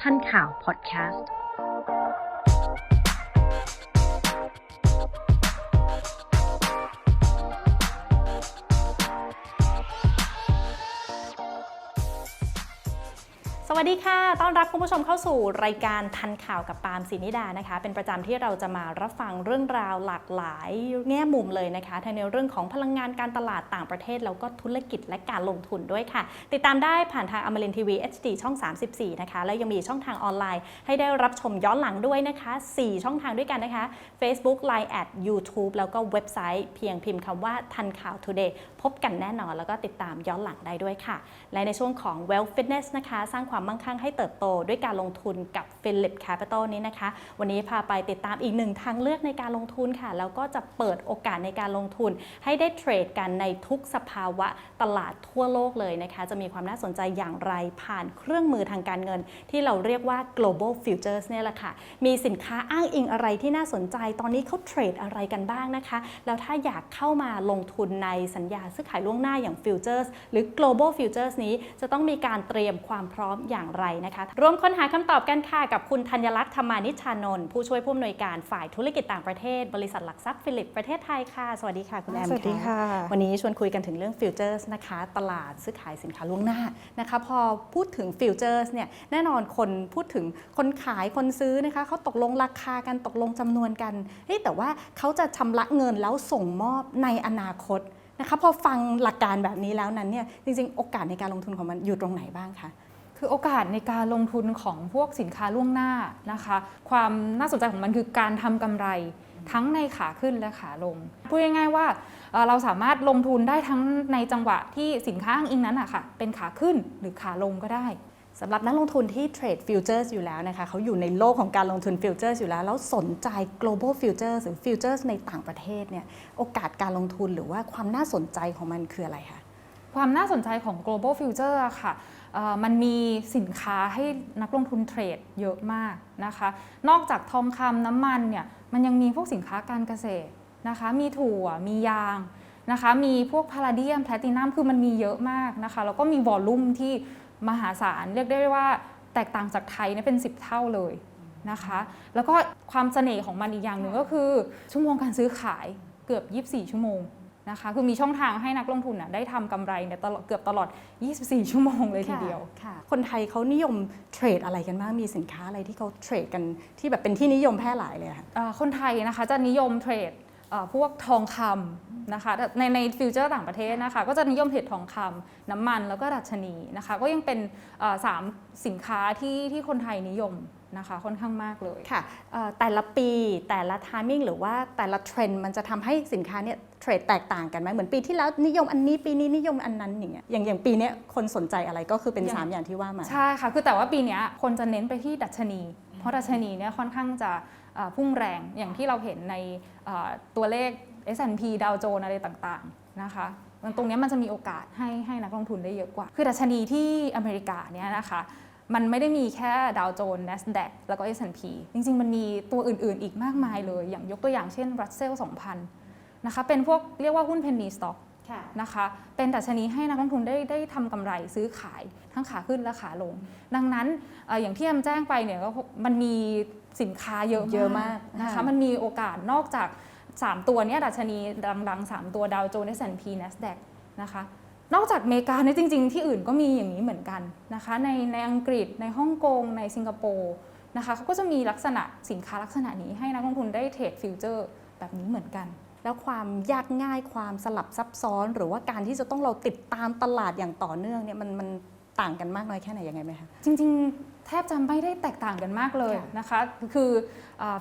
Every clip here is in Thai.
ท่านข่าวพอดแคสต์ สวัสดีค่ะ ต้อนรับคุณผู้ชมเข้าสู่รายการทันข่าวกับปาล์มศินิดานะคะ เป็นประจำที่เราจะมารับฟังเรื่องราวหลากหลายแง่มุมเลยนะคะ ทั้งในเรื่องของพลังงานการตลาดต่างประเทศ แล้วก็ธุรกิจและการลงทุนด้วยค่ะ ติดตามได้ผ่านทางอมรินทีวี HD ช่อง 34 นะคะ แล้วยังมีช่องทางออนไลน์ ให้ได้รับชมย้อนหลังด้วยนะคะ 4 ช่องทางด้วยกันนะคะ Facebook Line at YouTube แล้วก็เว็บไซต์เพียงพิมพ์คำว่าทันข่าว today พบกันแน่นอน แล้วก็ติดตามย้อนหลังได้ด้วยค่ะ และในช่วงของ Wealth Fitness นะคะ สร้างความมั่งคั่งให้เติบโต ด้วยการลงทุนกับ Philip Capital นี้นะคะ วันนี้พาไปติดตามอีกหนึ่งทางเลือกในการลงทุนค่ะ แล้วก็จะเปิดโอกาสในการลงทุน ให้ได้เทรดกันในทุกสภาวะตลาดทั่วโลกเลยนะคะ จะมีความน่าสนใจอย่างไรผ่านเครื่องมือทางการเงิน ที่เราเรียกว่า global futures เนี่ยแหละค่ะ มีสินค้าอ้างอิงอะไรที่น่าสนใจ ตอนนี้เขาเทรดอะไรกันบ้างนะคะ แล้วถ้าอยากเข้ามาลงทุนในสัญญาซื้อขายล่วงหน้าอย่าง futures หรือ global futures นี้จะต้องมีการเตรียมความพร้อมอย่างไรนะคะร่วมค้นหาคำตอบกันค่ะกับคุณธัญลักษณ์ธรรมานิชชานนท์ผู้ช่วยผู้อำนวยการฝ่ายธุรกิจต่างประเทศ บริษัทหลักทรัพย์ฟิลิปประเทศไทยค่ะ สวัสดีค่ะคุณแอมสวัสดีค่ะ วันนี้ชวนคุยกันถึงเรื่องฟิวเจอร์สนะคะ ตลาดซื้อขายสินค้าล่วงหน้านะคะ พอพูดถึงฟิวเจอร์สเนี่ยแน่นอนคนพูดถึงคนขายคนซื้อนะคะเขาตกลงราคากันตกลงจำนวนกันเฮ้ยแต่ว่าเขาจะชำระเงินแล้วส่งมอบในอนาคตนะคะพอฟังหลักการแบบนี้แล้วนั้นเนี่ยจริงๆ โอกาสในการลงทุนของมันอยู่ตรงไหนบ้างคะ คือโอกาสในการลงทุนของพวกสินค้าล่วงหน้านะคะ ความน่าสนใจของมันคือการทำกำไรทั้งในขาขึ้นและขาลง พูดง่ายๆว่าเราสามารถลงทุนได้ทั้งในจังหวะที่สินค้าอ้างอิงนั้นอะค่ะเป็นขาขึ้นหรือขาลงก็ได้สำหรับนักลงทุนที่เทรดฟิวเจอร์สอยู่แล้วนะคะเขาอยู่ในโลกของการลงทุนฟิวเจอร์สอยู่แล้ว แล้วสนใจ global futures หรือ futures ในต่างประเทศเนี่ยโอกาสการลงทุนหรือว่าความน่าสนใจของมันคืออะไรคะ ความน่าสนใจของ global future ค่ะมันมีสินค้าให้นักลงทุนเทรดเยอะมากนะคะ นอกจากทองคำน้ำมันเนี่ยมันยังมีพวกสินค้าการเกษตรนะคะ มีถั่วมียางนะคะ มีพวกพาราเดียมแพลตินัมคือมันมีเยอะมากนะคะ แล้วก็มีวอลลุ่มที่มหาศาลเรียกได้ว่าแตกต่างจากไทยเนี่ยเป็น 10 เท่าเลยนะคะ แล้วก็ความเสน่ห์ของมันอีกอย่างหนึ่งก็คือชั่วโมงการซื้อขายเกือบ 24 ชั่วโมง นะคะ คือมีช่องทางให้นักลงทุนน่ะได้ทำกำไรเนี่ยตลอดเกือบตลอด 24 ชั่วโมงเลยทีเดียวค่ะ คนไทยเขานิยมเทรดอะไรกันบ้าง มีสินค้าอะไรที่เขาเทรดกันที่แบบเป็นที่นิยมแพร่หลายเลยอะค่ะเอ่อคนไทยนะคะจะนิยมเทรดเอ่อ พวกทองคำนะคะในในฟิวเจอร์ต่างประเทศนะคะก็จะนิยมเทรดทองคำน้ำมันแล้วก็ดัชนีนะคะก็ยังเป็นเอ่อสามสินค้าที่ที่คนไทยนิยมนะคะค่อนข้างมากเลยค่ะเอ่อแต่ละปีแต่ละทามมิ่งหรือว่าแต่ละเทรนด์มันจะทำให้สินค้าเนี่ยเทรดแตกต่างกันไหมเหมือนปีที่แล้วนิยมอันนี้ปีนี้นิยมอันนั้นอย่างเงี้ยอย่างอย่างปีเนี้ยคนสนใจอะไรก็คือเป็นอย่างสามอย่างที่ว่ามาใช่ค่ะคือแต่ว่าปีเนี้ยคนจะเน้นไปที่ดัชนี เพราะดัชนีเนี่ยค่อนข้างจะเอ่อ พุ่งแรงอย่างที่เราเห็นในเอ่อตัวเลข S&P ดาวโจนอะไรต่างๆนะคะมันตรงเนี้ยมันจะมีโอกาสให้ให้นักลงทุนได้เยอะกว่า คือดัชนีที่อเมริกาเนี่ยนะคะมันไม่ได้มีแค่ดาวโจนส์ NASDAQ แล้วก็ S&P จริง ๆ มันมีตัวอื่น ๆ อีกมากมายเลย อย่างยกตัวอย่างเช่น Russell 2000 นะคะ เป็นพวกเรียกว่าหุ้น penny stock ค่ะนะคะ เป็นดัชนีให้นักลงทุนได้ได้ทำกำไรซื้อขายทั้งขาขึ้นและขาลง ดังนั้นเอออย่างที่แอมแจ้งไปเนี่ยก็มันมี สินค้าเยอะเยอะมากนะค่ะคะมันมีโอกาสนอกจาก 3 ตัวเนี้ยดัชนีดังๆ 3 ตัวดาวโจนส์ S&P NASDAQ นะคะนอกจากอเมริกาเนี่ยจริง ๆ ที่อื่นก็มีอย่างนี้เหมือนกันนะคะในในอังกฤษในฮ่องกงในสิงคโปร์นะคะเขาก็จะมีลักษณะสินค้าลักษณะนี้ให้นักลงทุนได้เทรดฟิวเจอร์แบบนี้เหมือนกัน แล้วความยากง่ายความสลับซับซ้อน หรือว่าการที่จะต้องเราติดตามตลาดอย่างต่อเนื่องเนี่ยมันมันต่างกันมากน้อยแค่ไหนยังไงไหมคะจริง ๆ แทบจะไม่ได้แตกต่างกันมากเลยค่ะนะคะคือ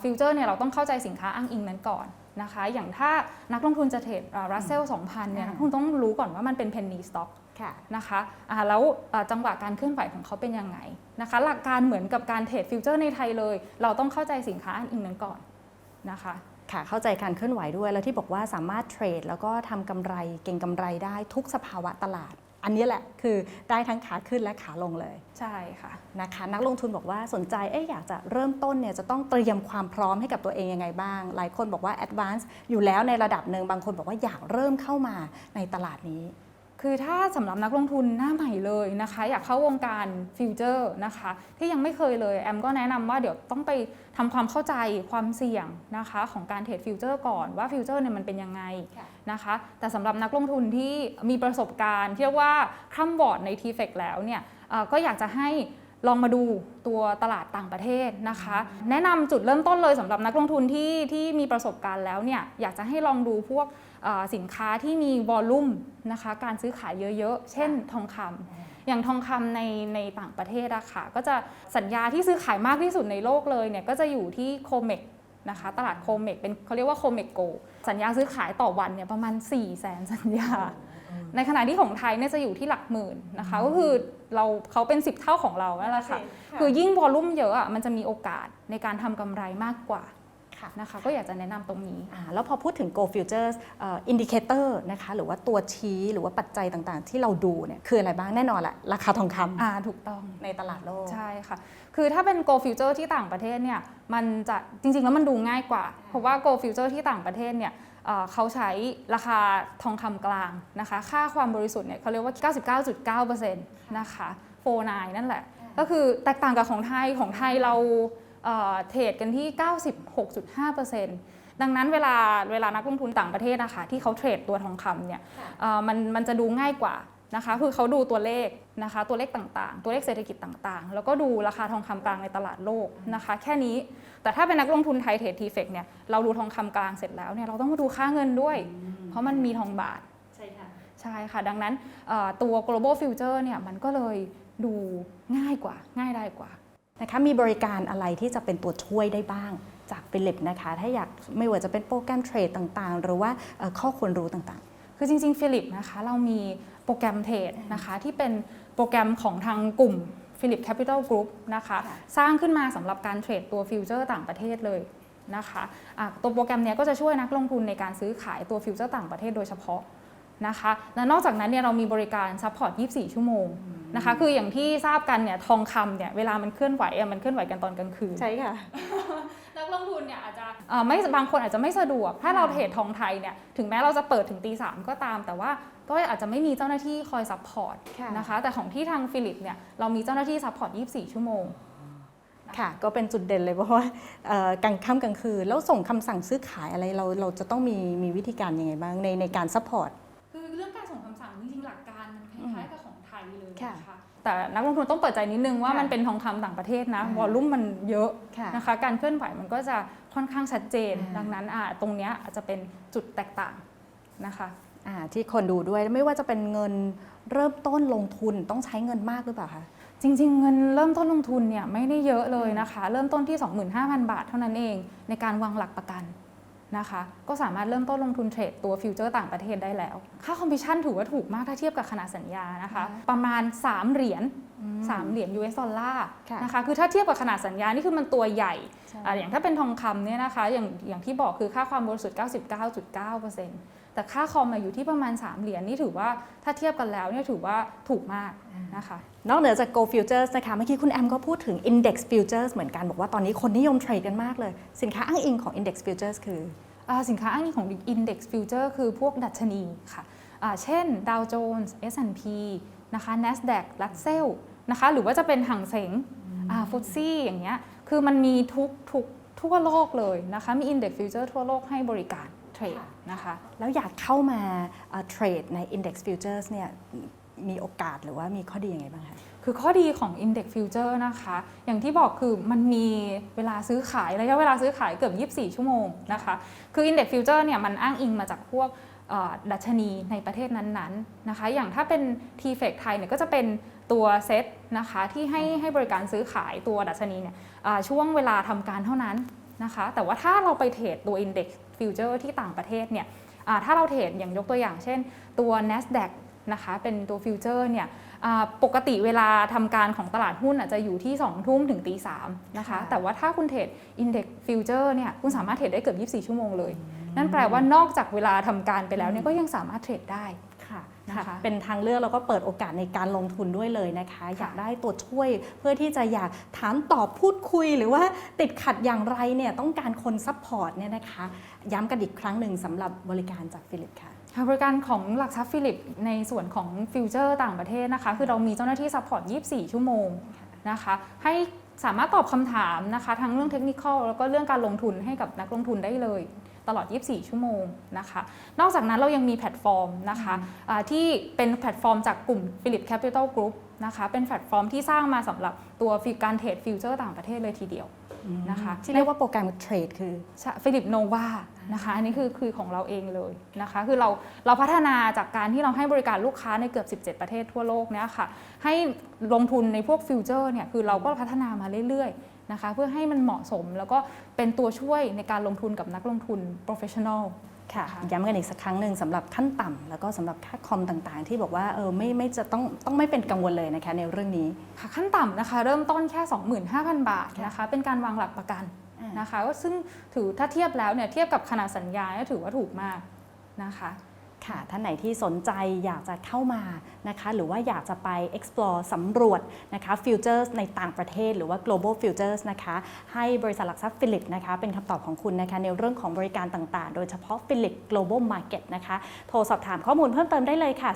ฟิวเจอร์เนี่ยเราต้องเข้าใจสินค้าอ้างอิงนั้นก่อนนะคะอย่างถ้านักลงทุนจะเทรดรัสเซล2,000เนี่ยนักลงทุนต้องรู้ก่อนว่ามันเป็นเพนนีสต็อกค่ะนะคะอ่าแล้วอ่าจังหวะการเคลื่อนไหวของเขาเป็นยังไงนะคะหลักการเหมือนกับการเทรดฟิวเจอร์ในไทยเลย เราต้องเข้าใจสินค้าอ้างอิงนั้นก่อนนะคะค่ะเข้าใจการเคลื่อนไหวด้วยแล้วที่บอกว่าสามารถเทรดแล้วก็ทำกำไรเก่งกำไรได้ทุกสภาวะตลาด อันนี้แหละคือได้ทั้งขาขึ้นและขาลงเลยใช่ค่ะนะคะนักลงทุนบอกว่าสนใจเอ๊ะอยากจะเริ่มต้นเนี่ยจะต้องเตรียมความพร้อมให้กับตัวเองยังไงบ้าง หลายคนบอกว่า advance อยู่แล้วในระดับหนึ่งบางคนบอกว่าอยากเริ่มเข้ามาในตลาดนี้ คือถ้าสำหรับนักลงทุนหน้าใหม่เลยนะคะ อยากเข้าวงการฟิวเจอร์นะคะ ที่ยังไม่เคยเลย แอมก็แนะนำว่าเดี๋ยวต้องไปทำความเข้าใจความเสี่ยงนะคะของการเทรดฟิวเจอร์ก่อนว่าฟิวเจอร์เนี่ยมันเป็นยังไงนะคะ แต่สำหรับนักลงทุนที่มีประสบการณ์ที่เรียกว่าคร่ำวอดใน t f e c แล้วเนี่ยก็อยากจะให้ลองมาดูตัวตลาดต่างประเทศนะคะ แนะนำจุดเริ่มต้นเลยสำหรับนักลงทุนที่ที่มีประสบการณ์แล้วเนี่ยอยากจะให้ลองดูพวก สินค้าที่มีวอลลุ่มนะคะการซื้อขายเยอะๆ เช่นทองคำอย่างทองคำในในต่างประเทศอะค่ะก็จะสัญญาที่ซื้อขายมากที่สุดในโลกเลยเนี่ยก็จะอยู่ที่โคเมกนะคะตลาดโคเมกเป็นเขาเรียกว่าโคเมกโก สัญญาซื้อขายต่อวันเนี่ยประมาณ 4 0 0แสนสัญญา ในขณะที่ของไทยเนี่ยจะอยู่ที่หลักหมื่นนะคะก็คือเราเขาเป็น 10 เท่าของเรานั่นแหละค่ะคือยิ่งวอลลุ่มเยอะอะมันจะมีโอกาสในการทำกำไรมากกว่าค่ะ นะคะก็อยากจะแนะนำตรงนี้อ่าแล้วพอพูดถึง Go Futures อินดิเคเตอร์นะคะหรือว่าตัวชี้หรือว่าปัจจัยต่างๆ ที่เราดูเนี่ยคืออะไรบ้างแน่นอนแหละราคาทองคำอ่าถูกต้องในตลาดโลก ใช่ค่ะ คือถ้าเป็น Go Future ที่ต่างประเทศเนี่ยมันจะจริงๆ แล้วมันดูง่ายกว่า เพราะว่า Go Future ที่ต่างประเทศเนี่ยเอ่อเขาใช้ราคาทองคำกลางนะคะ ค่าความบริสุทธิ์เนี่ยเขาเรียกว่า 99.9%นะคะ49นั่นแหละ ก็คือแตกต่างกับของไทยของไทยเรา เอ่อเทรดกันที่ 96.5%ดังนั้นเวลาเวลานักลงทุนต่างประเทศนะคะที่เขาเทรดตัวทองคำเนี่ยค่ะเอ่อมันมันจะดูง่ายกว่านะคะคือเขาดูตัวเลขนะคะตัวเลขต่างๆ ตัวเลขเศรษฐกิจต่างๆ แล้วก็ดูราคาทองคำกลางในตลาดโลกนะคะ แค่นี้แต่ถ้าเป็นนักลงทุนไทยเทรดทีเฟกเนี่ยเราดูทองคำกลางเสร็จแล้วเนี่ยเราต้องมาดูค่าเงินด้วย เพราะมันมีทองบาท ใช่ค่ะใช่ค่ะ ดังนั้นเอ่อตัว global future เนี่ยมันก็เลยดูง่ายกว่าง่ายได้กว่า นะคะมีบริการอะไรที่จะเป็นตัวช่วยได้บ้างจากฟิลิปนะคะ ถ้าอยากไม่ว่าจะเป็นโปรแกรมเทรดต่างๆ หรือว่าเอ่อข้อควรรู้ต่างคือจริงๆฟิลิปนะคะเรามีโปรแกรมเทรดนะคะที่เป็นโปรแกรมของทางกลุ่ม Philip Capital Group นะคะค่ะสร้างขึ้นมาสำหรับการเทรดตัวฟิวเจอร์ต่างประเทศเลยนะคะะตัวโปรแกรมเนี้ยก็จะช่วยนักลงทุนในการซื้อขายตัวฟิวเจอร์ต่างประเทศโดยเฉพาะนะคะและนอกจากนั้นเนี่ยเรามีบริการซัพพอร์ต 24 ชั่วโมง นะคะ คืออย่างที่ทราบกันเนี่ยทองคำเนี่ยเวลามันเคลื่อนไหวอะมันเคลื่อนไหวกันตอนกลางคืนๆใช่ค่ะ นักลงทุนเนี่ยอาจจะเอ่อไม่บางคนอาจจะไม่สะดวก ถ้าเราเทรดทองไทยเนี่ยถึงแม้เราจะเปิดถึงตีสามก็ตาม แต่ว่าก็อาจจะไม่มีเจ้าหน้าที่คอยซัพพอร์ตค่ะนะคะ แต่ของที่ทางฟิลิปเนี่ยเรามีเจ้าหน้าที่ซัพพอร์ต 24 ชั่วโมงค่ะก็เป็นจุดเด่นเลยเพราะว่าเอ่อกลางค่ำกลางคืน แล้วส่งคำสั่งซื้อขายอะไรเราเราจะต้องมีมีวิธีการยังไงบ้างในในการซัพพอร์ตคือเรื่องการส่งคำสั่งจริงๆหลักการมันคล้าย ๆกับของไทยเลยค่ะนะคะแต่นักลงทุนต้องเปิดใจนิดนึงว่าค่ะมันเป็นทองคำต่างประเทศนะอ่าวอลลุ่มมันเยอะค่ะนะคะ การเคลื่อนไหวมันก็จะค่อนข้างชัดเจนอ่าดังนั้นอะตรงเนี้ยอาจจะเป็นจุดแตกต่างนะคะอ่าที่คนดูด้วยไม่ว่าจะเป็นเงินเริ่มต้นลงทุนต้องใช้เงินมากหรือเปล่าคะจริง ๆ เงินเริ่มต้นลงทุนเนี่ยไม่ได้เยอะเลยนะคะ เริ่มต้นที่ 25,000 บาทเท่านั้นเองในการวางหลักประกัน นะคะ ก็สามารถเริ่มต้นลงทุนเทรดตัวฟิวเจอร์ต่างประเทศได้แล้ว ค่าคอมมิชชั่นถือว่าถูกมากถ้าเทียบกับขนาดสัญญานะคะอ่าประมาณ 3 เหรียญ3เหรียญ US ดอลลาร์ค่ะนะคะ คือถ้าเทียบกับขนาดสัญญา นี่คือมันตัวใหญ่ใช่อ่าอย่างถ้าเป็นทองคำเนี่ยนะคะ อย่างอย่างที่บอกคือค่าความบริสุทธิ์ 99.9% แต่ค่าคอมมาอยู่ที่ประมาณ 3 เหรียญนี่ถือว่าถ้าเทียบกันแล้วเนี่ยถือว่าถูกมากนะคะ นอกเหนือจาก Go Futures นะคะ เมื่อกี้คุณแอมก็พูดถึง Index Futures เหมือนกัน บอกว่าตอนนี้คนนิยมเทรดกันมากเลย สินค้าอ้างอิงของ Index Futures คืออ่าสินค้าอ้างอิงของ Index Future คือพวกดัชนีค่ะอ่าเช่น Dow Jones S&P นะคะ NASDAQ Russell นะคะหรือว่าจะเป็นห่างเสงฟุตซี่า FTSE อย่างเงี้ยคือมันมีทุกทุกทั่วโลกเลยนะคะ มี Index Future ทั่วโลกให้บริการ เทรดค่ะนะคะ แล้วอยากเข้ามาเอ่อเทรดใน Index Futures เนี่ยมีโอกาสหรือว่ามีข้อดียังไงบ้างคะ คือข้อดีของ Index Future นะคะ อย่างที่บอกคือมันมีเวลาซื้อขายระยะเวลาซื้อขายเกือบ 24 ชั่วโมงนะคะ คือ Index Future เนี่ยมันอ้างอิงมาจากพวกเอ่อดัชนีในประเทศนั้นๆนะคะ อย่างถ้าเป็น t f e c ไทยเนี่ยก็จะเป็นตัวเซตนะคะที่ให้ให้บริการซื้อขายตัวดัชนีเนี่ยอ่าช่วงเวลาทำการเท่านั้นนะคะ แต่ว่าถ้าเราไปเทรดตัว Index Future ที่ต่างประเทศเนี่ยอ่าถ้าเราเทรดอย่างยกตัวอย่างเช่นตัว NASDAQ นะคะเป็นตัวฟิวเจอร์เนี่ยอ่าปกติเวลาทำการของตลาดหุ้นอาจจะอยู่ที่2ทุ่มถึงตีสามนะคะค่ะแต่ว่าถ้าคุณเทรด Index Future เนี่ยคุณสามารถเทรดได้เกือบ 24 ชั่วโมงเลย นั่นแปลว่านอกจากเวลาทำการไปแล้วเนี่ยก็ยังสามารถเทรดได้ค่ะ นะคะเป็นทางเลือกแล้วก็เปิดโอกาสในการลงทุนด้วยเลยนะคะ อยากได้ตัวช่วยเพื่อที่จะอยากถามตอบพูดคุย หรือว่าติดขัดอย่างไรเนี่ยต้องการคนซัพพอร์ตเนี่ยนะคะ ย้ำกันอีกครั้งหนึ่งสำหรับบริการจากฟิลิปค่ะค่ะบริการของหลักทรัพย์ฟิลิปในส่วนของฟิวเจอร์ต่างประเทศนะคะ คือเรามีเจ้าหน้าที่ซัพพอร์ต 24 ชั่วโมงนะคะให้สามารถตอบคำถามนะคะ ทั้งเรื่องเทคนิคแล้วก็เรื่องการลงทุนให้กับนักลงทุนได้เลย ตลอด 24 ชั่วโมงนะคะ นอกจากนั้นเรายังมีแพลตฟอร์มนะคะอ่าที่เป็นแพลตฟอร์มจากกลุ่ม Philip Capital Group นะคะ เป็นแพลตฟอร์มที่สร้างมาสำหรับตัวฟิการเทรดฟิวเจอร์ต่างประเทศเลยทีเดียวนะคะที่เรียกว่าโปรแกรมเทรดคือฟิลิปโนวานะคะอันนี้คือคือของเราเองเลยนะคะ คือเราเราพัฒนาจากการที่เราให้บริการลูกค้าในเกือบ 17 ประเทศทั่วโลกเนี่ยค่ะให้ลงทุนในพวกฟิวเจอร์เนี่ยคือเราก็พัฒนามาเรื่อยๆ นะคะเพื่อให้มันเหมาะสมแล้วก็เป็นตัวช่วยในการลงทุนกับนักลงทุน professional ค่ะค่ะย้ำกันอีกสักครั้งหนึ่งสำหรับขั้นต่ำแล้วก็สำหรับค่าคอมต่างๆ ที่บอกว่าเออไม่ไม่จะต้องต้องไม่เป็นกังวลเลยนะคะในเรื่องนี้ค่ะขั้นต่ำนะคะเริ่มต้นแค่ 25,000 บาทนะคะเป็นการวางหลักประกันอ่านนะคะก็ซึ่งถือถ้าเทียบแล้วเนี่ยเทียบกับขนาดสัญญาเนี่ยถือว่าถูกมากนะคะ ค่ะท่านไหนที่สนใจอยากจะเข้ามานะคะหรือว่าอยากจะไป explore สำรวจนะคะ futures ในต่างประเทศหรือว่า global futures นะคะให้บริษัทหลักทรัพย์ฟิลิปนะคะเป็นคำตอบของคุณนะคะในเรื่องของบริการต่างๆ โดยเฉพาะ Philip Global Market นะคะโทรสอบถามข้อมูลเพิ่มเติมได้เลยค่ะ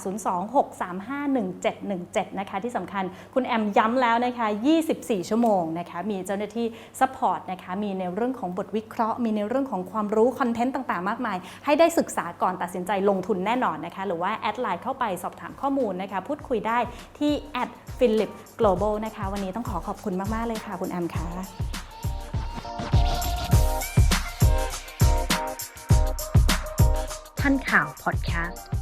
026351717 นะคะที่สำคัญคุณแอมย้ำแล้วนะคะ 24 ชั่วโมงนะคะมีเจ้าหน้าที่ support นะคะมีในเรื่องของบทวิเคราะห์ มีในเรื่องของความรู้คอนเทนต์ต่างๆ มากมาย ให้ได้ศึกษาก่อนตัดสินใจลงทุนแน่นอนนะคะหรือว่าแอดไลน์เข้าไปสอบถามข้อมูลนะคะพูดคุยได้ที่แอดฟิลิป global นะคะ วันนี้ต้องขอขอบคุณมาก ๆ เลยค่ะ คุณแอมค่ะทันข่าวพอดแคสต์